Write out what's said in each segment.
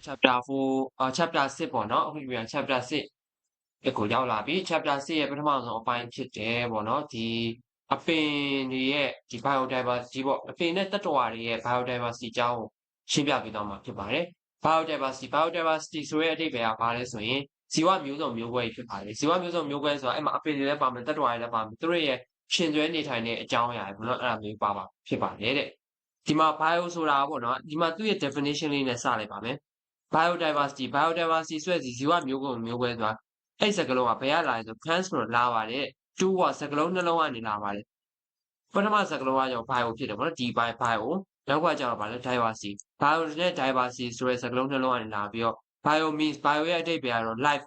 chapter 4အာ chapter 6ပေါ့နော်အခုပြန် chapter 6ကိုရောက်လာပြီ chapter 6ရဲ့ပထမဆုံးအပိုင်းဖြစ်တယ်ပေါ့နော်ဒီအပင်တွေရဲ့ဒီ biodiversity ပေါ့အပင်နဲ့တတ္တဝါတွေရဲ့ biodiversity အကြောင်းကိုရှင်းပြပေးသွားမှာဖြစ်ပါတယ် biodiversity biodiversity ဆိုတဲ့အဓိပ္ပာယ်ကဘာလဲဆိုရင်ဇီဝမျိုးစုံမျိုးကွဲဖြစ်ပါတယ်ဇီဝမျိုးစုံမျိုးကွဲဆိုတာအဲ့မှာအပင်တွေလည်းပါမယ်တတ္တဝါတွေလည်းပါမယ်သူတို့ရဲ့ရှင်သွဲနေထိုင်တဲ့အကြောင်းအရာတွေပေါ့နော်အဲ့ဒါမျိုးပါပါဖြစ်ပါတယ်တဲ့ဒီမှာ bio ဆိုတာပေါ့နော်ဒီမှာသူ့ရဲ့ definition လေးနဲ့စလိုက်ပါမယ် biodiversity biodiversity ဆိုတဲ့ဇီဝမျိုးကုန်မျိုးကွဲဆိုတာအဲ့စကလုံးကဘယ်ရလာလဲဆို plants ဆိုတော့လာပါတယ် two ကစကလုံးနှလုံးကနေလာပါတယ်ပထမစကလုံးကကြောင့် bio ဖြစ်တယ်ပေါ့နော်ဒီ bio bio နောက်ကကျတော့ဗာလဲ diversity bio နဲ့ diversity ဆိုတဲ့စကလုံးနှလုံးကနေလာပြီးတော့ bio means bio ရဲ့အဓိပ္ပာယ်ကတော့ life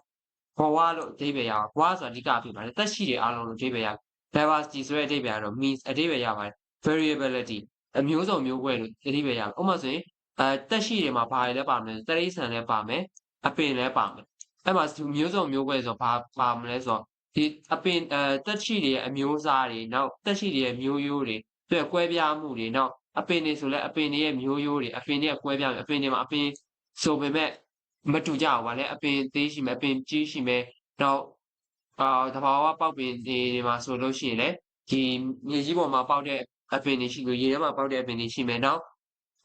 ဘဝလို့အဓိပ္ပာယ်ရအောင်ဘဝဆိုတာအဓိကဖြစ်ပါတယ်တက်ရှိတဲ့အားလုံးလို့အဓိပ္ပာယ်ရ diversity ဆိုတဲ့အဓိပ္ပာယ်ကတော့ means အဓိပ္ပာယ်ရပါတယ် variability အမျိုးစုံမျိုးကွဲလို့အဓိပ္ပာယ်ရဥပမာဆိုရင် အဲတက်ရှိတွေမှာဘာတွေလဲပါမလဲတရိษံလည်းပါမယ်အပင်လည်းပါမယ်အဲ့မှာမျိုးစုံမျိုးကွဲဆိုဘာပါမလဲဆိုတော့ဒီအပင်အဲတက်ရှိတွေရဲ့အမျိုးအစားတွေနောက်တက်ရှိတွေရဲ့မျိုးရိုးတွေပြည့်ကွဲပြားမှုတွေနောက်အပင်တွေဆိုလဲအပင်တွေရဲ့မျိုးရိုးတွေအပင်တွေရဲ့ကွဲပြားမှုအပင်တွေမှာအပင်ဆိုပေမဲ့မတူကြဘူးဗာလဲအပင်သေးရှိမယ်အပင်ကြီးရှိမယ်နောက်အာတဘာဝပေါက်ပင်တွေမှာဆိုလို့ရှိရင်လေဒီမြေကြီးပေါ်မှာပေါက်တဲ့အပင်တွေရှိလို့ရေထဲမှာပေါက်တဲ့အပင်တွေရှိမယ်နောက်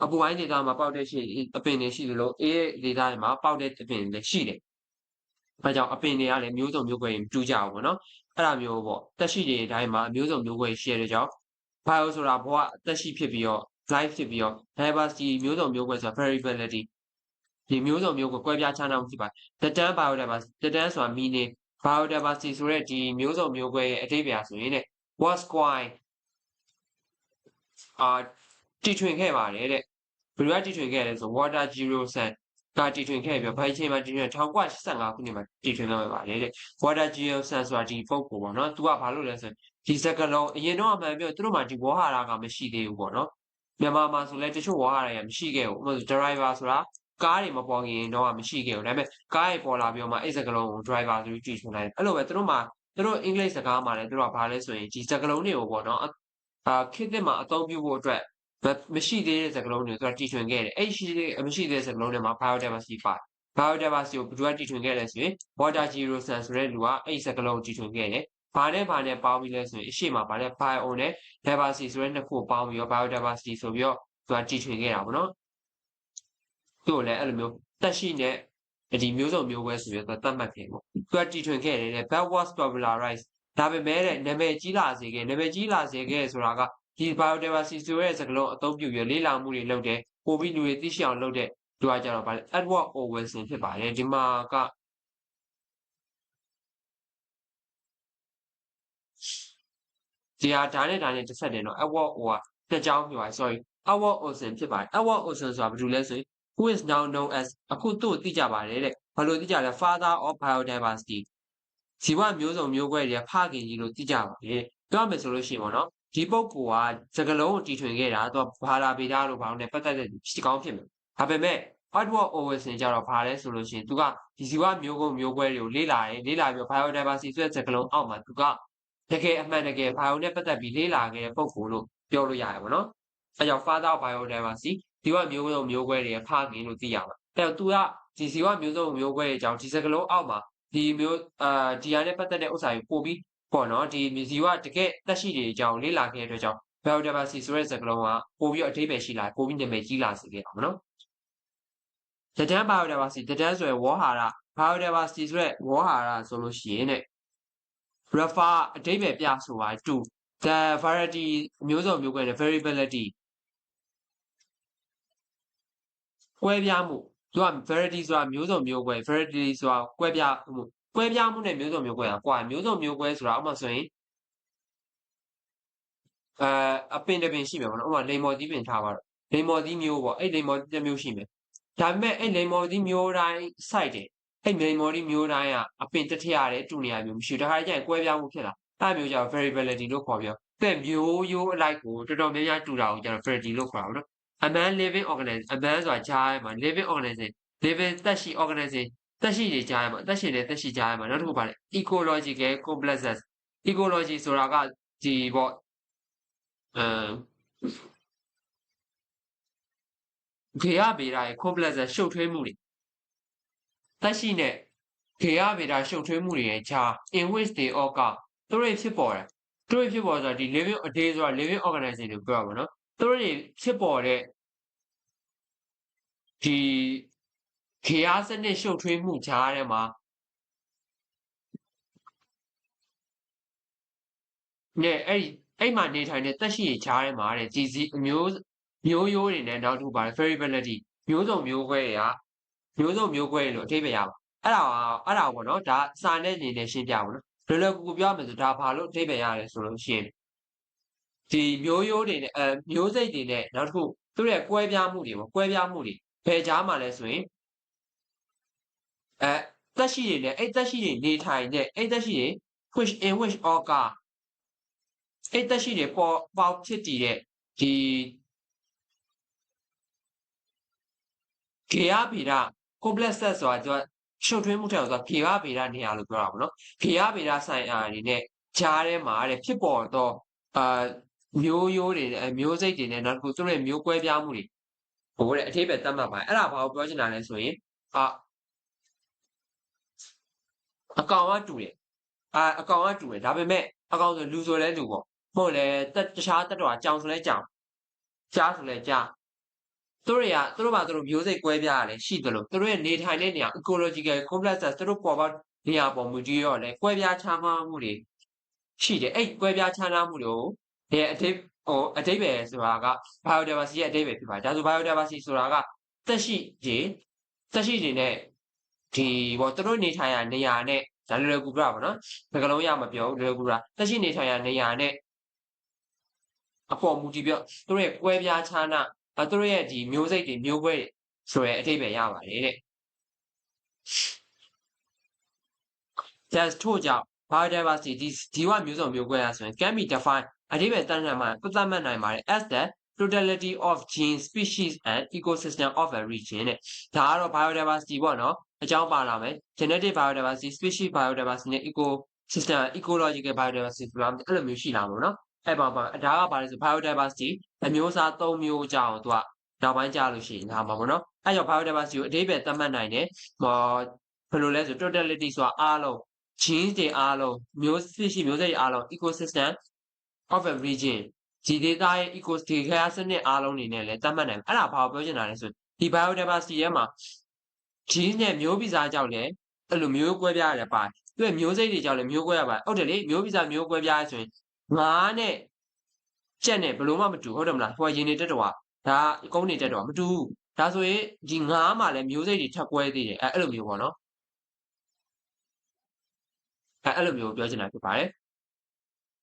အပူပိုင်းဒေသမှာပေါက်တဲ့ရှိအပင်တွေရှိသလိုအေးဒေသတွေမှာပေါက်တဲ့အပင်တွေလည်းရှိတယ်။အဲကြောင့်အပင်တွေကလည်းမျိုးစုံမျိုးကွဲရင်တူကြအောင်ပေါ့နော်။အဲ့ဒါမျိုးပေါ့တက်ရှိတွေအတိုင်းမှာမျိုးစုံမျိုးကွဲရှိရတဲ့ကြောင့် bio ဆိုတာဘဝတက်ရှိဖြစ်ပြီးတော့ life ဖြစ်ပြီးတော့ diversity မျိုးစုံမျိုးကွဲဆိုတာ variability ဒီမျိုးစုံမျိုးကွဲကွဲပြားခြားနားမှုဖြစ်ပါတယ်။ the term biodiversity the term ဆိုတာ meaning biodiversity ဆိုတဲ့ဒီမျိုးစုံမျိုးကွဲရဲ့အဓိပ္ပာယ်ဆိုရင်တဲ့ was quite အာတီထွင်ခဲ့ပါတယ်တဲ့ ဘယ်လိုတီထွင်ခဲ့လဲဆို water zero sun ကတီထွင်ခဲ့ပြီးဘိုင်ချင်းမှာတီထွင်1985ခုနှစ်မှာတီထွင်ခဲ့ပါတယ်တဲ့ water zero sun ဆိုတာဒီပုံကိုပေါ့နော်သူကဘာလို့လဲဆိုဒီစကလုံးအရင်တော့အမှန်ပြောသူတို့မှာဒီဝဟာရကမရှိသေးဘူးပေါ့နော်မြန်မာမှာဆိုလဲတချို့ဝဟာရရမရှိခဲ့ဘူးဥပမာ driver ဆိုတာကားတွေမပေါ်ခင်တော့မရှိခဲ့ဘူးဒါပေမဲ့ကားတွေပေါ်လာပြီးတော့မှအဲ့စကလုံးကို driver ဆိုပြီးကြည့်ထွင်လိုက်တယ်အဲ့လိုပဲသူတို့မှာသူတို့အင်္ဂလိပ်စကားမှာလည်းသူတို့ကဘာလဲဆိုရင်ဒီစကလုံးတွေကိုပေါ့နော်အာခေတ်သစ်မှာအသုံးပြုဖို့အတွက် မရှိသေးတဲ့စကားလုံးတွေသူကတီထွင်ခဲ့တယ်အဲ့ရှိသေးမရှိသေးတဲ့စကားလုံးတွေမှာ biodiversity ပါ biodiversity ကိုဘယ်သူကတီထွင်ခဲ့လဲဆိုရင် water zero sun ဆိုတဲ့လူကအဲ့စကားလုံးကိုတီထွင်ခဲ့တယ်ဘာနဲ့ဘာနဲ့ပေါင်းပြီးလဲဆိုရင်အရှိမဘာလဲ bio နဲ့ diversity ဆိုတဲ့နှစ်ခုပေါင်းပြီးတော့ biodiversity ဆိုပြီးတော့သူကတီထွင်ခဲ့တာပေါ့နော်သူ့ကိုလည်းအဲ့လိုမျိုးတက်ရှိတဲ့ဒီမျိုးစုံမျိုးကွဲဆိုပြီးတော့သတ်မှတ်ခဲ့ပေါ့သူကတီထွင်ခဲ့တယ်တဲ့ that was popularized ဒါပေမဲ့တဲ့နာမည်ကြီးလာစေခဲ့နာမည်ကြီးလာစေခဲ့ဆိုတာက ဒီ biodiversity ဆိုတဲ့စကားလုံးအသုံးပြုပြီးလေးလာမှုတွေလုပ်တယ်ပိုပြီးလူတွေသိရှိအောင်လုပ်တဲ့သူကကြတော့ဗာလေ Edward Orwellson ဖြစ်ပါတယ်ဒီမှာကဒီဟာဒါနဲ့ဒါနဲ့တစ်ဆက်တယ်နော် Edward ဟိုကတစ်ကြောင်းပြောပါ sorry Edward Olson ဖြစ်ပါတယ် Edward Olson ဆိုတာဘာလို့လဲဆိုရင် who is now known as အခုသူ့ကိုသိကြပါတယ်တဲ့ဘာလို့သိကြလဲ father of biodiversity ဇီဝမျိုးစုံမျိုးကွဲတွေကဖခင်ကြီးလို့သိကြပါတယ်ပြောမယ်ဆိုလို့ရှိရင်ပေါ့နော် ဒီပုဂ္ဂိုလ်ကစကလုံးကိုတီထွင်ခဲ့တာသူကဘာလာပေတာလို့ဘာလို့ ਨੇ ပတ်သက်တဲ့ဖြစ်ကောင်းဖြစ်မယ်ဒါပေမဲ့ Edward Orwellson ကျတော့ဘာလဲဆိုလို့ရှိရင်သူကဒီဇီဝမျိုးကုန်းမျိုးကွဲတွေကိုလေ့လာရင်လေ့လာပြီး biodiversity ဆိုတဲ့စကလုံးအောက်မှာသူကတကယ်အမှန်တကယ် bio နဲ့ပတ်သက်ပြီးလေ့လာခဲ့တဲ့ပုဂ္ဂိုလ်လို့ပြောလို့ရတယ်ပေါ့နော်အဲကြောင့် father of biodiversity ဒီဝမျိုးစုံမျိုးကွဲတွေဖခင်လို့သိရမှာအဲတော့သူကဒီဇီဝမျိုးစုံမျိုးကွဲတွေအကြောင်းဒီစကလုံးအောက်မှာဒီမျိုးအာဒီဟာနဲ့ပတ်သက်တဲ့ဥစ္စာကိုပို့ပြီး ပေါ့နော်ဒီမြစီကတကယ်တက်ရှိတွေအကြောင်းလေ့လာခဲ့တဲ့အတွက်ကြောင့် biodiversity ဆိုတဲ့စကားလုံးကပို့ပြီးအထိပ္ပယ်ရှိလာပို့ပြီးနာမည်ကြီးလာစေခဲ့အောင်နော်တဒန်း biodiversity တဒန်းဆိုရယ်ဝေါဟာရ biodiversity ဆိုတဲ့ဝေါဟာရဆိုလို့ရှိရင်တဲ့ refer အထိပ္ပယ်ပြဆိုပါ to the variety မျိုးစုံမျိုးကွဲတဲ့ variability ကွဲပြားမှုသူက variety ဆိုတာမျိုးစုံမျိုးကွဲ variety ဆိုတာကွဲပြားမှု ကွဲပြားမှုနဲ့မျိုးစုံမျိုးကွဲတာကွာမျိုးစုံမျိုးကွဲဆိုတာဥပမာဆိုရင်အဲအပင်တစ်ပင်ရှိမယ်ပေါ့နော်ဥပမာလိမ္မော်သီးပင်ထားပါတော့လိမ္မော်သီးမျိုးပေါ့အဲ့လိမ္မော်သီးတစ်မျိုးရှိမယ်ဒါပေမဲ့အဲ့လိမ္မော်သီးမျိုးတိုင်း site တယ်အဲ့လိမ္မော်သီးမျိုးတိုင်းကအပင်တစ်ထရတဲ့တူနေရမျိုးမရှိဘူးဒါခါကျရင်ကွဲပြားမှုဖြစ်လာအဲ့မျိုးကြောင့် variability လို့ခေါ်ပြောတဲ့မျိုးရိုးအလိုက်ကိုတော်တော်များများတူတာကိုကျတော့ variety လို့ခေါ်တာပေါ့နော် a man living organism a man ဆိုတာကြားရမှာ living organism living သက်ရှိ organism သက်ရှိတွေကြားရမှာသက်ရှိတွေသက်ရှိကြားရမှာနောက်တစ်ခုပါလေ ecological complexes ecology ဆိုတာကဒီပေါ့အမ်ခေရပေတာရဲ့ complexes ရှုပ်ထွေးမှုတွေသက်ရှိနဲ့ခေယဗေဒရှုပ်ထွေးမှုတွေရဲ့ခြား in which they occur သူတို့ဖြစ်ပေါ်တယ်သူတို့ဖြစ်ပေါ်ဆိုတာဒီ living a day ဆိုတာ living organism တွေပြောရမှာနော်သူတို့တွေဖြစ်ပေါ်တဲ့ဒီ ခေယစနစ်ရှုပ်ထွေးမှုခြားထဲမှာနဲ့အဲ့ဒီအဲ့မှာနေထိုင်တဲ့တက်ရှိရခြားထဲမှာတဲ့ဒီစီအမျိုးမျိုးရိုးတွေနဲ့နောက်တစ်ခုပါတယ် variability မျိုးစုံမျိုးခွဲတွေကမျိုးစုံမျိုးခွဲတွေလို့အထိပ္ပယ်ရပါအဲ့ဒါအဲ့ဒါပေါ့နော်ဒါစာနဲ့အနေနဲ့ရှင်းပြပါနော်လွယ်လွယ်ကူကူပြောမယ်ဆိုဒါဘာလို့အထိပ္ပယ်ရတယ်ဆိုလို့ရှိရင်ဒီမျိုးရိုးတွေနဲ့အဲမျိုးစိတ်တွေနဲ့နောက်တစ်ခုသူ့ရဲ့ကွဲပြားမှုတွေပေါ့ကွဲပြားမှုတွေဘယ်ကြားမှာလဲဆိုရင် အဲတက်ရှိတွေနဲ့အဲ့တက်ရှိတွေနေထိုင်တဲ့အဲ့တက်ရှိတွေ which in which occur အဲ့တက်ရှိတွေပေါ်ပေါက်ဖြစ်တည်တဲ့ဒီခေယဗေဒ complex set ဆိုတာသူကရှုပ်ထွေးမှုထက်ဆိုတာခေယဗေဒနေရာလို့ပြောတာပေါ့နော်ခေယဗေဒဆိုင်ရာတွေနဲ့ဂျားထဲမှာတဲ့ဖြစ်ပေါ်တော့အာမျိုးရိုးတွေနဲ့မျိုးစိတ်တွေနဲ့နောက်တစ်ခုသူတို့ရဲ့မျိုးကွဲပြားမှုတွေဟိုတဲ့အထိပ္ပယ်သတ်မှတ်ပါတယ်အဲ့ဒါဘာကိုပြောချင်တာလဲဆိုရင်အာ အကောင်ကတူတယ်အာအကောင်ကတူတယ်ဒါပေမဲ့အကောင်ဆိုလူဆိုလဲလူပေါ့ဟုတ်လဲတတခြားတတော်ကြောင်ဆိုလဲကြောင်ကြားဆိုလဲကြားသူတို့တွေကသူတို့ဘာသူတို့မျိုးစိတ်ကွဲပြားရတယ်ရှိတယ်လို့သူတို့ရဲ့နေထိုင်တဲ့နေရာ ecological complexes သူတို့ပေါ်ပေါက်နေရာပေါ်မူတည်ရောလဲကွဲပြားခြားမှားမှုတွေရှိတယ်အဲ့ကွဲပြားခြားနားမှုတွေကိုရဲ့အတိဟိုအတိပယ်ဆိုတာက biodiversity ရဲ့အတိပယ်ဖြစ်ပါတယ်ဒါဆို biodiversity ဆိုတာကသက်ရှိတွေသက်ရှိတွေနဲ့ ဒီဘောသူတို့နေထိုင်ရာနေရာနဲ့ဒါလွယ်လွယ်ကူကူပါနော်ဘယ်ကလုံးရမပြောလွယ်လွယ်ကူကူသက်ရှိနေထိုင်ရာနေရာနဲ့အပေါ်မူတည်ပြီးသူတို့ရဲ့ကွဲပြားခြားနာသူတို့ရဲ့ဒီမျိုးစိတ်တွေမျိုးကွဲတွေဆိုရဲအတိပယ်ရပါတယ်တဲ့ just ထို့ကြောင့် biodiversity ဒီဒီဝမျိုးစုံမျိုးကွဲရဆိုရင် can be defined အတိပယ်တန်းတန်းမှာသတ်မှတ်နိုင်ပါတယ် as the totality of gene species and ecosystem of a region တဲ့ဒါကတော့ biodiversity ပေါ့နော် အကြောင်းပါလာမယ် genetic biodiversity species biodiversity နဲ့ ecosystem ecological biodiversity ဆိုတာအဲ့လိုမျိုးရှိလာမှာပေါ့နော်အဲ့ပါပါဒါကဘာလဲဆို biodiversity အမျိုးအစား၃မျိုးကြောင်းသူကနောက်ပိုင်းကြာလို့ရှိရင်ဒါမှာပေါ့နော်အဲ့ကြောင့် biodiversity ကိုအတိပယ်သတ်မှတ်နိုင်တယ်ဟောဘယ်လိုလဲဆို totality ဆိုတာအားလုံး genes တွေအားလုံးမျိုး species မျိုးစိတ်အားလုံး ecosystem of a region ဒီဒေသရဲ့ ecosystem ခရစနစ်အားလုံးနေနဲ့လည်းသတ်မှတ်နိုင်အဲ့ဒါဘာကိုပြောချင်တာလဲဆိုဒီ biodiversity ရဲ့မှာ genes နဲ့မျိုးဗီဇကြောင့်လည်းအဲ့လိုမျိုးကွဲပြားရတယ်ပါတယ်သူရဲ့မျိုးစိတ်တွေကြောင့်လည်းမျိုးကွဲရပါတယ်ဟုတ်တယ်လေမျိုးဗီဇမျိုးကွဲပြားရဆိုရင်ငါးနဲ့ကြက်နဲ့ဘယ်လိုမှမတူဟုတ်တယ်မလားဟိုကရင်နေတက်တော့ဒါကုန်းနေတက်တော့မတူဘူးဒါဆိုရင်ဒီငါးမှာလည်းမျိုးစိတ်တွေထပ်ကွဲသေးတယ်အဲအဲ့လိုမျိုးပေါ့နော်အဲအဲ့လိုမျိုးပြောချင်တာဖြစ်ပါတယ်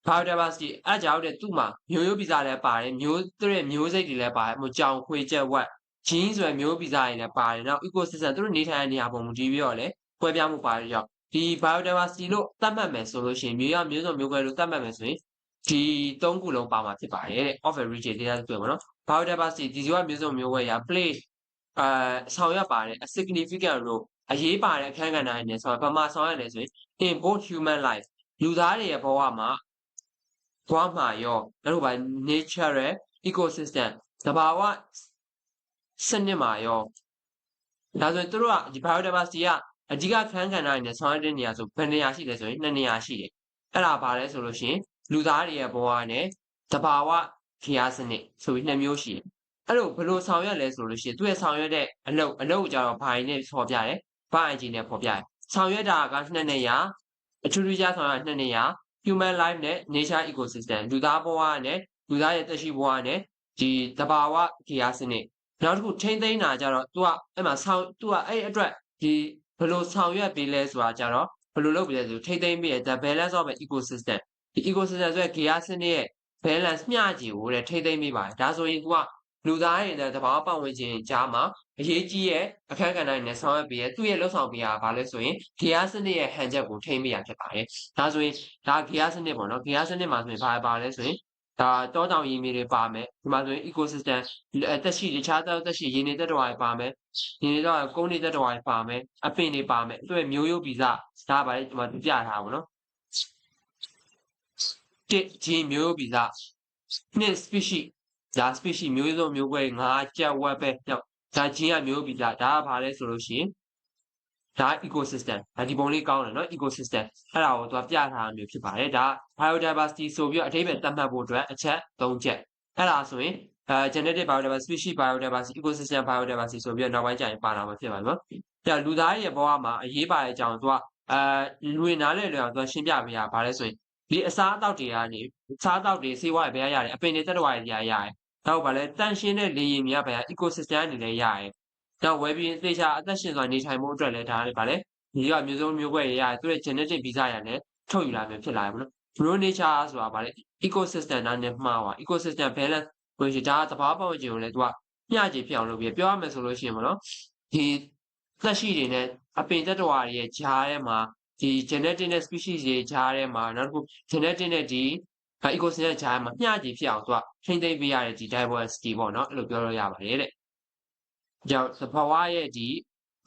biodiversity အဲကြောင့်တဲ့သူ့မှာမျိုးရိုးဗီဇလည်းပါတယ်မျိုးသူရဲ့မျိုးစိတ်တွေလည်းပါတယ်မကြောင်ခွေချက်ဝက် gene ဆိုရယ်မျိုးဗီဇတွေလည်းပါတယ်နောက် ecosystem သူတို့နေထိုင်တဲ့နေရာပုံမူတည်ပြီးတော့လည်းကွဲပြားမှုပါတယ်ကြောင့်ဒီ biodiversity လို့သတ်မှတ်မယ်ဆိုလို့ရှိရင်မျိုးရမျိုးစုံမျိုးကွဲလို့သတ်မှတ်မယ်ဆိုရင်ဒီသုံးခုလုံးပါမှာဖြစ်ပါတယ်တဲ့ of a region data ပြောမှာနော် biodiversity ဒီဇီဝမျိုးစုံမျိုးကွဲရာ play အာဆောင်ရွက်ပါတယ် a significant role အရေးပါတဲ့အခန်းကဏ္ဍနဲ့ဆိုတော့ဘာမှဆောင်ရွက်လဲဆိုရင် in both human life လူသားတွေရဲ့ဘဝမှာဘဝမှာရောနောက်တစ်ပါ natural ecosystem သဘာဝ စနစ်မှာရောဒါဆိုရင်တို့ကဒီ biodiversity ကအဓိကခန်းကဏ္ဍနဲ့ဆောင်ရွက်တဲ့နေရာဆိုဘယ်နေရာရှိလဲဆိုရင်နှစ်နေရာရှိတယ်အဲ့ဒါဘာလဲဆိုလို့ရှိရင်လူသားတွေရဲ့ဘဝနဲ့တဘာဝခရီးစနစ်ဆိုပြီးနှစ်မျိုးရှိတယ်။အဲ့လိုဘယ်လိုဆောင်ရွက်လဲဆိုလို့ရှိရင်သူ့ရဲ့ဆောင်ရွက်တဲ့အလုပ်အလုပ်ကြတော့ဘာရင်းနဲ့ဖော်ပြတယ်။ဘာအင်ဂျင်နဲ့ဖော်ပြတယ်။ဆောင်ရွက်တာကနှစ်နေရာအထူးထူးခြားဆောင်ရွက်နှစ်နေရာ human life နဲ့ nature ecosystem လူသားဘဝနဲ့လူသားရဲ့သက်ရှိဘဝနဲ့ဒီတဘာဝခရီးစနစ် နောက်တစ်ခုထိမ့်သိမ်းတာကြတော့ तू ကအဲ့မှာဆောင် तू ကအဲ့အတွက်ဒီဘယ်လိုဆောင်ရွက်ပေးလဲဆိုတာကြတော့ဘယ်လိုလုပ်ပေးလဲဆိုထိမ့်သိမ်းပြီးတဲ့ the balance of an ecosystem ဒီ ecosystem ဆိုတဲ့ gear စနစ်ရဲ့ balance မျှကြည့်ကိုတဲ့ထိမ့်သိမ့်မိပါတယ်ဒါဆိုရင်သူကလူသားရဲ့တဘာပတ်ဝန်းကျင်ကြားမှာအရေးကြီးရဲ့အခက်အခဲတိုင်းနဲ့ဆောင်ရွက်ပြီးရဲ့သူ့ရဲ့လှုပ်ဆောင်ပေးတာဘာလဲဆိုရင် gear စနစ်ရဲ့ဟန်ချက်ကိုထိမ့်မိရဖြစ်ပါတယ်ဒါဆိုရင်ဒါ gear စနစ်ပေါ့နော် gear စနစ်မှာဆိုရင်ဘာပါလဲဆိုရင် ဒါတောတောင်ရေမြေတွေပါမယ်ဒီမှာဆိုရင် ecosystem တက်ရှိတခြားတက်ရှိရေနေတက်တော်တွေပါမယ်ရေနေတော့ကုန်းနေတက်တော်တွေပါမယ်အပင်တွေပါမယ်သူ့ရဲ့မျိုးရိုးဗီဇဒါပါလေဒီမှာပြထားပါတော့တစ်ဂျင်းမျိုးဗီဇနှစ် species ဒါ species မျိုးစုံမျိုးကွဲငါးကြက်ဝက်ပဲတော့ဒါဂျင်းကမျိုးဗီဇဒါကဘာလဲဆိုလို့ရှိရင် ဒါ ecosystem ဒါဒီပုံလေးကောင်းတယ်နော် ecosystem အဲ့ဒါကိုသူကပြထားတာမျိုးဖြစ်ပါတယ်ဒါ biodiversity ဆိုပြီးတော့အထိပ္ပယ်သတ်မှတ်ဖို့အတွက်အချက်၃ချက်အဲ့ဒါဆိုရင်အဲ genetic biodiversity species biodiversity ecosystem biodiversity ဆိုပြီးတော့နောက်ပိုင်းကျရင်ပါလာမှာဖြစ်ပါနော်ဒါလူသားရဲ့ဘဝမှာအရေးပါတဲ့အကြောင်းသူကအဲလူဝင်နားလဲလွယ်အောင်သူကရှင်းပြပေးရပါလဲဆိုရင်ဒီအစားအသောက်တွေကနေအစားအသောက်တွေစေဝါဘယ်ရရတယ်အပင်တွေတက်တော်ရရရတယ်တော့ဗာလဲတန့်ရှင်းတဲ့လေရင်များဘယ် ecosystem အနေနဲ့ရတယ် တော့ဝယ်ပြီးသေချာအသက်ရှင်စွာနေထိုင်မှုအတွက်လည်းဒါလည်းဗာလဲဒီကမျိုးစုံမျိုးကွဲရရသူ့ရဲ့ genetic visa ရနဲ့ထုတ်ယူလာမျိုးဖြစ်လာရမလို့ grow nature ဆိုတာဗာလဲ ecosystem နားနဲ့မှားပါ ecosystem balance ဝင်ရှိဒါသဘာဝပတ်ဝန်းကျင်ကိုလည်းသူကမျှခြေဖြစ်အောင်လုပ်ပြီးပြောရမယ်ဆိုလို့ရှိရင်မနော်ဒီသက်ရှိတွေနဲ့အပင်တ attva တွေရဲ့ဂျားထဲမှာဒီ genetic နဲ့ species တွေဂျားထဲမှာနောက်တစ်ခု genetic နဲ့ဒီ ecosystem ဂျားမှာမျှခြေဖြစ်အောင်သူကထိမ့်သိမ့်ပေးရတဲ့ဒီ diversity ပေါ့နော်အဲ့လိုပြောလို့ရပါတယ်တဲ့ ကြောင့်သဘာဝရဲ့ဒီ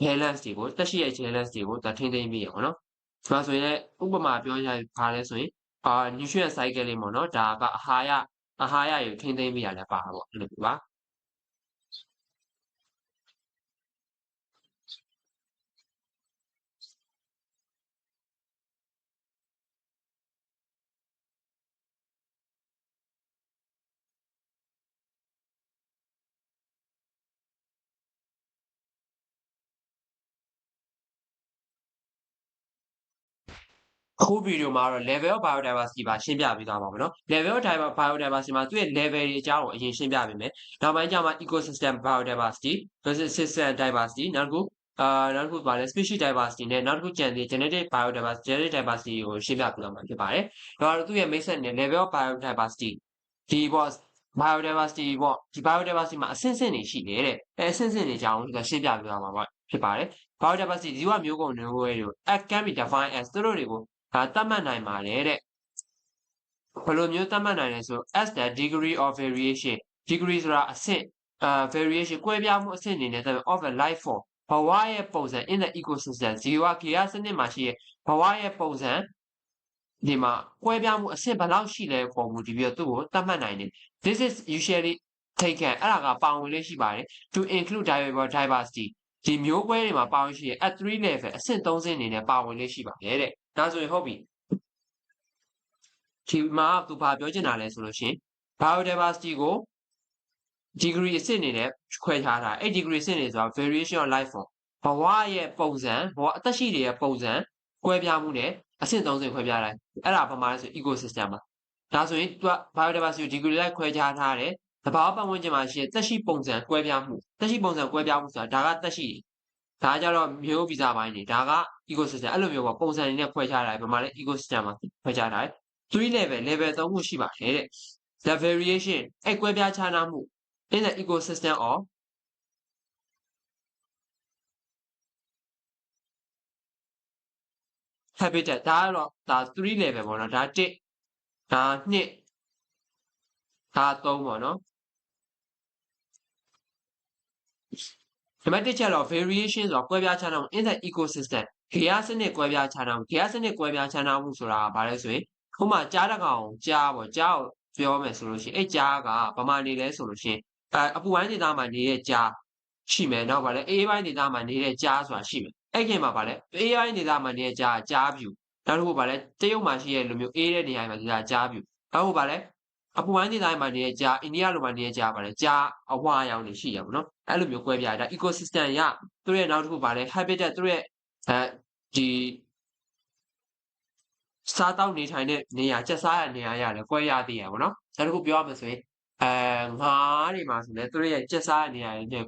balance တွေကိုတက်ရှိရဲ့ balance တွေကိုသူထိမ့်သိမ့်ပေးရအောင်နော်ဒါဆိုရင်ဥပမာပြောရရင်ဘာလဲဆိုရင်အာ nutrient cycle လေးပေါ့နော်ဒါကအာဟာရအာဟာရကိုထိမ့်သိမ့်ပေးရလဲပါပေါ့အဲ့လိုပါ အခုဗီဒီယိုမှာတော့ level of biodiversity ပါရှင်းပြပေးသွားပါမယ်နော် level of biodiversity မှာသူ့ရဲ့ level တွေအကြောင်းကိုအရင်ရှင်းပြပေးမယ်နောက်ပိုင်းကျမှ ecosystem biodiversity system diversity နောက်တစ်ခုအာနောက်တစ်ခုပါလဲ species diversity နဲ့နောက်တစ်ခုကျန်သေး genetic biodiversity genetic diversity ကိုရှင်းပြပေးသွားမှာဖြစ်ပါတယ်ဒါတော့သူ့ရဲ့မိတ်ဆက်နဲ့ level of biodiversity ဒီပေါ့ biodiversity ပေါ့ဒီ biodiversity မှာအဆင့်ဆင့်တွေရှိတယ်တဲ့အဲအဆင့်ဆင့်တွေအကြောင်းကိုရှင်းပြပေးသွားမှာပေါ့ဖြစ်ပါတယ် biodiversity ဇီဝမျိုးကုန်တွေကို at can be defined as သူတို့တွေကို ဒါသတ်မှတ်နိုင်ပါတယ်တဲ့ဘယ်လိုမျိုးသတ်မှတ်နိုင်လဲဆို as the degree of variation degree ဆိုတာအဆင့်အာ variation ကွဲပြားမှုအဆင့်အနေနဲ့သတ်မှတ် of a life form ဘဝရဲ့ပုံစံ in the ecosystem ဇီဝကေယစနစ်မှာရှိရဲ့ဘဝရဲ့ပုံစံဒီမှာကွဲပြားမှုအဆင့်ဘယ်လောက်ရှိလဲပုံမူဒီပြီးတော့သူ့ကိုသတ်မှတ်နိုင်တယ် this is usually taken အဲ့ဒါကပါဝင်လေးရှိပါတယ် to include diversity ဒီမျိုးကွဲတွေမှာပါဝင်ရှိရဲ့ at 3 level အဆင့်3ဆင့်အနေနဲ့ပါဝင်လေးရှိပါတယ်တဲ့ ဒါဆိုရင်ဟုတ်ပြီဒီမှာသူဘာပြောချင်တာလဲဆိုလို့ရှင် biodiversity ကို degree အဆင့်အနေနဲ့ခွဲခြားတာအဲ့ degree အဆင့်တွေဆိုတာ variation of life form ဘဝရဲ့ပုံစံဘဝအသက်ရှိတွေရဲ့ပုံစံကွဲပြားမှုနဲ့အဆင့်30ခွဲပြားလိုက်အဲ့ဒါဘာမှလဲဆို ecosystem မှာဒါဆိုရင်သူက biodiversity degree လိုက်ခွဲခြားထားတယ်တဘာပတ်ဝန်းကျင်မှာရှိတဲ့သက်ရှိပုံစံကွဲပြားမှုသက်ရှိပုံစံကွဲပြားမှုဆိုတာဒါကသက်ရှိ ဒါကြတော့မျိုးဗီဇပိုင်းတွေဒါက ecosystem အဲ့လိုမျိုးပေါ့ပုံစံတွေနဲ့ခွဲခြားတာပဲမှာလဲ ecosystem မှာခွဲခြားတာ3 level level 3ခုရှိပါတယ်တဲ့ the variation အဲ့ကွဲပြားခြားနားမှု in the ecosystem of habitat ဒါကတော့ဒါ3 level ပေါ့နော်ဒါ1ဒါ2ဒါ3ပေါ့နော် နံပါတ်1ချက်တော့ variation ဆိုတာကွဲပြားခြားနားမှု in the ecosystem ဂေယစနစ်ကွဲပြားခြားနားမှုဂေယစနစ်ကွဲပြားခြားနားမှုဆိုတာကဘာလဲဆိုရင်ဥပမာကြားတကောင်ကြားပေါ့ကြားကိုပြောမယ်ဆိုလို့ရှိရင်အဲ့ကြားကဘာမှနေလဲဆိုလို့ရှိရင်အဲအပူပိုင်းဒေသမှာနေတဲ့ကြားရှိမယ်နောက်ပါလဲအေးပိုင်းဒေသမှာနေတဲ့ကြားဆိုတာရှိမယ်အဲ့ခင်မှာပါလဲအေးပိုင်းဒေသမှာနေတဲ့ကြားကြားပြူနောက်တစ်ခုပါလဲတရုတ်မှာရှိတဲ့လူမျိုးအေးတဲ့နေရာမှာနေတာကြားပြူနောက်တစ်ခုပါလဲ အပူပိုင်းဒေသမှာနေတဲ့ကြားအိန္ဒိယလိုမှာနေတဲ့ကြားပါလဲကြားအဝါရောင်တွေရှိရပါတော့အဲ့လိုမျိုးကွဲပြားတာ ecosystem ရသူရဲ့နောက်တစ်ခုပါလဲ habitat သူရဲ့အဲဒီစားတောက်နေထိုင်တဲ့နေရာကျက်စားရနေရာရတယ်ကွဲရသေးရပါတော့နောက်တစ်ခုပြောရမယ်ဆိုရင်အဲငါးတွေမှာဆိုလည်းသူတို့ရဲ့ကျက်စားရနေရာတွေနဲ့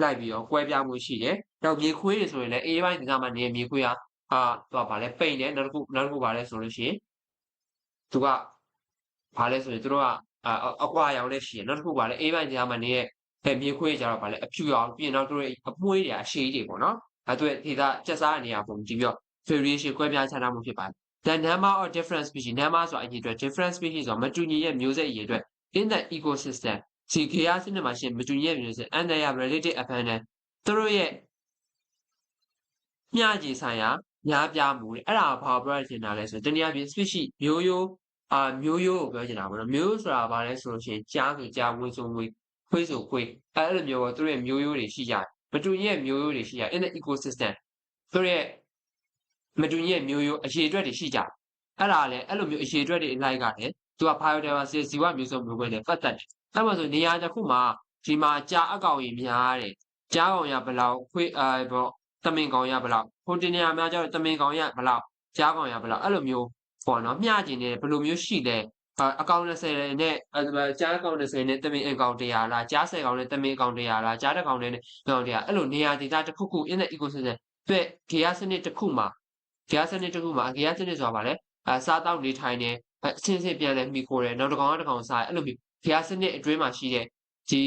လိုက်ပြီးတော့ကွဲပြားမှုရှိတယ်နောက်မြေခွေးတွေဆိုရင်လည်းအေးပိုင်းဒေသမှာနေမြေခွေးဟာအာသူကဗာလဲပိန်တယ်နောက်တစ်ခုနောက်တစ်ခုဗာလဲဆိုလို့ရှိရင်သူက ဗာလဲဆိုရင်သူတို့ကအကွာရောင်လည်းရှိတယ်နောက်တစ်ခုဗာလဲအေးပိုင်းဒေသမှာနေတဲ့မြေခွေးကြတော့ဗာလဲအဖြူရောင်ပြီးရင်နောက်သူတို့အမွှေးတွေအရှိတွေပေါ့နော်အဲသူရဲ့ဒေသကျက်စားရနေရာပုံကြည့်ပြီးတော့ variation ကွဲပြားခြားနားမှုဖြစ်ပါတယ် the number of different species number ဆိုတာအရေးအတွက် different species ဆိုတာမတူညီတဲ့မျိုးစိတ်အရေးအတွက် in the ecosystem ဒီခေယာစနစ်မှာရှင်မတူညီတဲ့မျိုးစိတ် and they are related abundant သူတို့ရဲ့မျှခြေဆိုင်ရာများပြားမှုအဲ့ဒါဘာပြောချင်တာလဲဆိုတနည်းအားဖြင့် species မျိုးရိုး အာမျိုးရိုးကိုပြောချင်တာပေါ့နော်မျိုးဆိုတာဘာလဲဆိုလို့ရှိရင်ကြားဆိုကြားဝင်းဆိုဝင်းခွေးဆိုခွေးအဲ့လိုမျိုးပေါ့သူတို့ရဲ့မျိုးရိုးတွေရှိကြတယ်မတူညီတဲ့မျိုးရိုးတွေရှိကြ in the ecosystem သူတို့ရဲ့မတူညီတဲ့မျိုးရိုးအရေးအတွက်တွေရှိကြတယ်အဲ့ဒါလည်းအဲ့လိုမျိုးအရေးအတွက်တွေအလိုက်ကလည်းသူက biodiversity ဇီဝမျိုးစုံမျိုးကွဲနဲ့ပတ်သက်တယ်အဲ့မှာဆိုနေရာတစ်ခုမှာဒီမှာကြာအကောင်ကြီးများတယ်ကြားကောင်ရဘယ်လောက်ခွေးအဲပေါ့တမင်ကောင်ရဘယ်လောက်ဟိုတင်နေရာများကျတော့တမင်ကောင်ရဘယ်လောက်ကြားကောင်ရဘယ်လောက်အဲ့လိုမျိုး ပေါ့နော်မျှကျင်နေဘယ်လိုမျိုးရှိလဲအကောင့်20နဲ့ကြားအကောင့်20နဲ့တမင်အကောင့်100လားကြား10ကောင်နဲ့တမင်အကောင့်100လားကြားတစ်ကောင်နဲ့အကောင့်100အဲ့လိုနေရာဒေသတစ်ခုခု in the ecosystem အတွက်ဂေယစနစ်တစ်ခုမှာဂေယစနစ်တစ်ခုမှာဂေယစနစ်ဆိုတာဗာလဲအစားတောက်နေထိုင်နေအချင်းချင်းပြန်လဲမိခိုးတယ်နောက်တစ်ကောင်တစ်ကောင်စားအဲ့လိုမျိုးဂေယစနစ်အတွင်းမှာရှိတဲ့ဒီ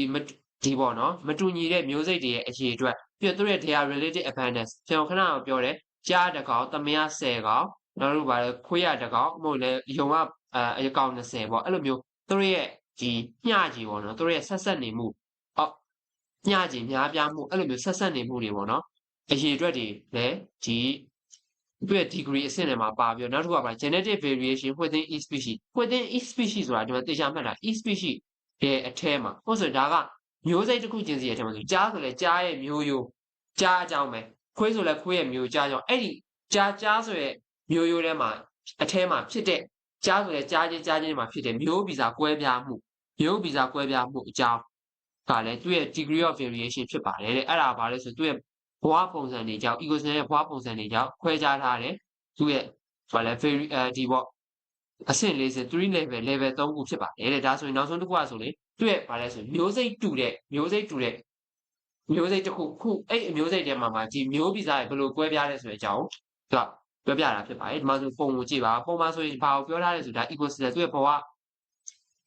ဒီပေါ့နော်မတူညီတဲ့မျိုးစိတ်တွေရဲ့အရေးအတွက်ပြီးတော့သူတို့ရဲ့ their related abundance ကျွန်တော်ခဏပြောတယ်ကြားတစ်ကောင်သမယ10ကောင် နောက်တို့ဗာလဲခွေးရတစ်ကောင်မဟုတ်လဲယုံကအဲအကောင်20ပေါ့အဲ့လိုမျိုးသူတို့ရဲ့ဒီမျှကြီးပေါ့နော်သူတို့ရဲ့ဆက်ဆက်နေမှုအော်မျှကြီးများပြားမှုအဲ့လိုမျိုးဆက်ဆက်နေမှုတွေပေါ့နော်အရေးအတွက်တွေလည်းဒီသူ့ရဲ့ degree အဆင့်တွေမှာပါပြီးတော့နောက်တစ်ခုကပါ genetic variation within each species within each species ဆိုတာဒီမှာတေချာမှတ်တာ each species ရဲ့အထဲမှာဟုတ်ဆိုဒါကမျိုးစိတ်တစ်ခုချင်းစီရဲ့အထဲမှာဆိုကြားဆိုလဲကြားရဲ့မျိုးရိုးကြားအကြောင်းပဲခွေးဆိုလဲခွေးရဲ့မျိုးကြားကြောင့်အဲ့ဒီကြားကြားဆိုရဲ့ မျိုးရိုးထဲမှာအထဲမှာဖြစ်တဲ့ကြားဆိုလဲကြားချင်းကြားချင်းမှာဖြစ်တဲ့မျိုးဗီဇကွဲပြားမှုမျိုးဗီဇကွဲပြားမှုအကြောင်းကလည်းသူ့ရဲ့ degree of variation ဖြစ်ပါတယ်တဲ့အဲ့ဒါဘာလဲဆိုသူ့ရဲ့ဘဝပုံစံတွေကြောင့် ecosystem ရဲ့ဘဝပုံစံတွေကြောင့်ခွဲခြားထားတယ်သူ့ရဲ့ဘာလဲ very အဲဒီပေါ့အဆင့်လေးစ3 level level 3ခုဖြစ်ပါတယ်တဲ့ဒါဆိုရင်နောက်ဆုံးတစ်ခုကဆိုလေသူ့ရဲ့ဘာလဲဆိုမျိုးစိတ်တူတဲ့မျိုးစိတ်တူတဲ့မျိုးစိတ်တစ်ခုခုအဲ့အမျိုးစိတ်ထဲမှာမှာဒီမျိုးဗီဇရဲ့ဘယ်လိုကွဲပြားလဲဆိုတဲ့အကြောင်းသူက ပြောပြတာဖြစ်ပါတယ်ဒီမှာဆိုပုံကိုကြည့်ပါပုံမှာဆိုရင်ဘာကိုပြောထားလဲဆိုဒါ ecosystem သူ့ရဲ့ဘဝ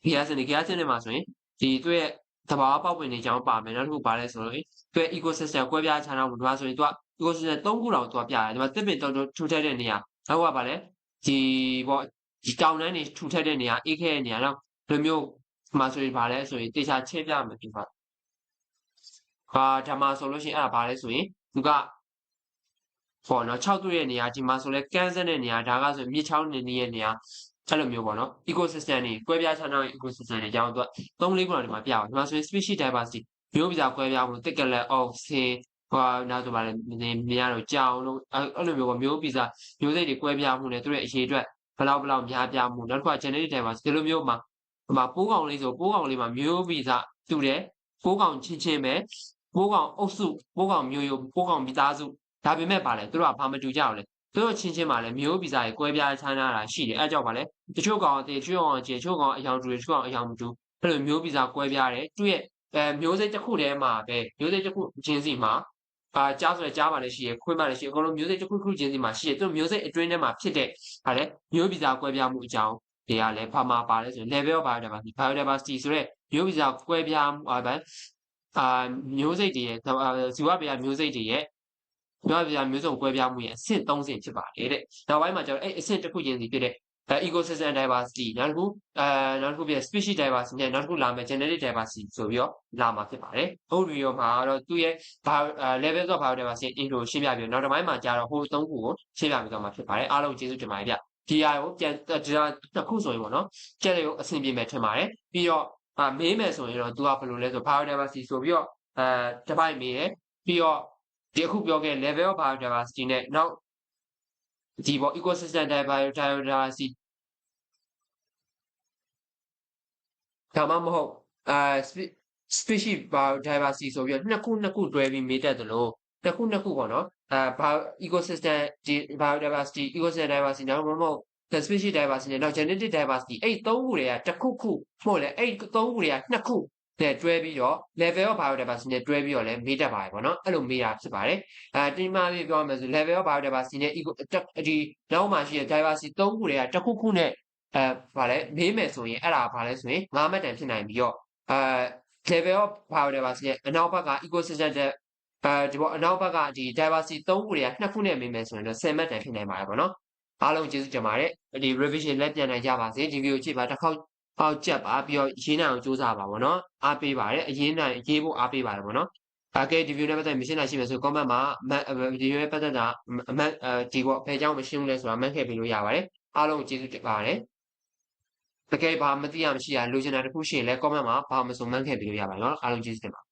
ဂီယာစင်ဂီယာစင်တွေမှာဆိုရင်ဒီသူ့ရဲ့သဘာဝပေါက်ပင်တွေအကြောင်းပါမယ်နောက်တစ်ခုပါလဲဆိုတော့သူရဲ့ ecosystem ကွဲပြားခြားနားမှုဒီမှာဆိုရင်သူက ecosystem ၃ခုတောင်သူကပြရတယ်ဒီမှာတစ်ပင်တုံထူထပ်တဲ့နေရာနောက်ကပါလဲဒီပေါ့ဒီတောင်တန်းတွေထူထပ်တဲ့နေရာအေးခဲတဲ့နေရာနောက်လိုမျိုးဒီမှာဆိုရင်ပါလဲဆိုရင်တေချာချဲပြမယ်ဒီမှာဟာဓမ္မဆိုလို့ရှိရင်အဲ့ဒါပါလဲဆိုရင်သူက ပေါ့နော်6တွေ့ရဲ့နေရာဒီမှာဆိုလဲကန်းစက်တဲ့နေရာဒါကဆိုမြစ်ချောင်းနေနေတဲ့နေရာအဲ့လိုမျိုးပေါ့နော် ecosystem တွေကွဲပြားခြားနားတဲ့ ecosystem တွေကြောင်းသူက3လေးခုလောက်ဒီမှာပြပါဒီမှာဆိုရင် species diversity မျိုးဗီဇကွဲပြားမှုတစ်ကလက်အောက်ဆင်းဟိုနောက်ဆိုပါလေမြင်ရတော့ကြောင်လို့အဲ့လိုမျိုးပေါ့မျိုးဗီဇမျိုးစိတ်တွေကွဲပြားမှုနဲ့သူရဲ့အရေးအတွက်ဘလောက်ဘလောက်များပြားမှုနောက်တစ်ခါ genetic diversity ဒီလိုမျိုးမှာဟိုမှာပိုးကောင်လေးဆိုပိုးကောင်လေးမှာမျိုးဗီဇတူတယ်ပိုးကောင်ချင်းချင်းပဲပိုးကောင်အုပ်စုပိုးကောင်မျိုးရိုးပိုးကောင်မိသားစု ဒါပေမဲ့ပါလေသူတို့ကဘာမတူကြအောင်လဲသူတို့ချင်းချင်းမှာလည်းမျိုးဗီဇတွေကွဲပြားခြားနားတာရှိတယ်အဲကြောင့်ပါလေတချို့ကောင်အသေးတချို့ကောင်အကျေတချို့ကောင်အယောင်တူတချို့ကောင်အယောင်မတူအဲ့လိုမျိုးဗီဇကွဲပြားတယ်သူရဲ့အဲမျိုးစိတ်တစ်ခုတည်းမှာပဲမျိုးစိတ်တစ်ခုချင်းစီမှာအာကြားဆိုတဲ့ကြားပါလည်းရှိရခွေးပါလည်းရှိအကုန်လုံးမျိုးစိတ်တစ်ခုခုချင်းစီမှာရှိရသူမျိုးစိတ်အတွင်းထဲမှာဖြစ်တဲ့ဟာလေမျိုးဗီဇကွဲပြားမှုအကြောင်းတွေကလည်းဘာမှပါလဲဆိုရင် level of biodiversity biodiversity ဆိုတဲ့မျိုးဗီဇကွဲပြားမှုအာအာမျိုးစိတ်တွေရဲ့ဇီဝဗေဒမျိုးစိတ်တွေရဲ့ မျိုးဗေဒမျိုးစုံကွဲပြားမှုရဲ့အဆင့်၃ဆင့်ဖြစ်ပါတယ်တဲ့နောက်ပိုင်းမှာကျတော့အဲ့အဆင့်တစ်ခုချင်းစီဖြစ်တဲ့ ecosystem diversity နောက်တစ်ခုအဲနောက်တစ်ခုပြ species diversity နဲ့နောက်တစ်ခုလာမယ် genetic diversity ဆိုပြီးတော့လာမှာဖြစ်ပါတယ်။ဟုတ်ပြီရောမှာတော့သူ့ရဲ့ level of biodiversity intro ရှင်းပြပြီးတော့နောက်တစ်ပိုင်းမှာကျတော့ဟိုသုံးခုကိုရှင်းပြပြီးတော့မှာဖြစ်ပါတယ်။အားလုံးကျေးဇူးတင်ပါတယ်ဗျ။ DI ကိုပြန်ဒီတစ်ခုဆိုရင်ပေါ့နော်။ကျက်တွေကိုအဆင်ပြေမယ်ထင်ပါတယ်။ပြီးတော့အာမေးမယ်ဆိုရင်တော့သူကဘယ်လိုလဲဆို biodiversity ဆိုပြီးတော့အဲတစ်ပိုက်မေးတယ်။ပြီးတော့ ဒီအခုပြောခဲ့ level of biodiversity နဲ့နောက်ဒီပေါ့ ecosystem diversity ဒါမှမဟုတ်အာ species biodiversity ဆိုပြီးတော့နှစ်ခုနှစ်ခုတွဲပြီးမေးတတ်တယ်လို့တစ်ခုနှစ်ခုပေါ့နော်အာ ecosystem biodiversity ecosystem diversity နောက်မဟုတ် the species diversity နဲ့နောက် genetic diversity အဲ့သုံးခုတွေကတစ်ခုခုမဟုတ်လေအဲ့သုံးခုတွေကနှစ်ခု နဲ့တွဲပြီးတော့ level of biodiversity နဲ့တွဲပြီးတော့လည်းမေးတတ်ပါတယ်ပေါ့နော်အဲ့လိုမေးတာဖြစ်ပါတယ်အဲဒီမှာပြောမယ်ဆို level of biodiversity နဲ့ eco ဒီနောက်မှာရှိတဲ့ diversity သုံးခုတွေကတစ်ခုခုနဲ့အဲဗာလဲမေးမယ်ဆိုရင်အဲ့ဒါဗာလဲဆိုရင်၅မှတ်တန်ဖြစ်နိုင်ပြီးတော့အဲ level of biodiversity ရဲ့အနောက်ဘက်က ecosystem တဲ့အဲဒီပေါ့အနောက်ဘက်ကဒီ diversity သုံးခုတွေကနှစ်ခုနဲ့မေးမယ်ဆိုရင်တော့10မှတ်တန်ဖြစ်နိုင်ပါတယ်ပေါ့နော်အားလုံးကျေးဇူးတင်ပါတယ်ဒီ revision လက်ပြန်နိုင်ကြပါစေဒီ video ကြည့်ပါတစ်ခေါက် ပေါက်ကြက်ပါပြီးတော့ရေးနိုင်အောင်စူးစမ်းပါဗောနော်အားပေးပါတယ်အရင်နိုင်ရေးဖို့အားပေးပါတယ်ဗောနော်အကဲဒီ view နဲ့ပတ်သက်မရှင်းတာရှိမယ်ဆို comment မှာဒီ view နဲ့ပတ်သက်တာအမှန်ဒီပေါ့ဖယ်ကြောင်းမရှင်းဘူးလဲဆိုတာမှတ်ခဲ့ပေးလို့ရပါတယ်အားလုံးကျေးဇူးတင်ပါတယ်တကယ်ဘာမသိရမရှိရလိုချင်တာတခုရှိရင်လည်း comment မှာဘာမဆိုမှန်းခဲ့ပေးလို့ရပါတယ်နော်အားလုံးကျေးဇူးတင်ပါ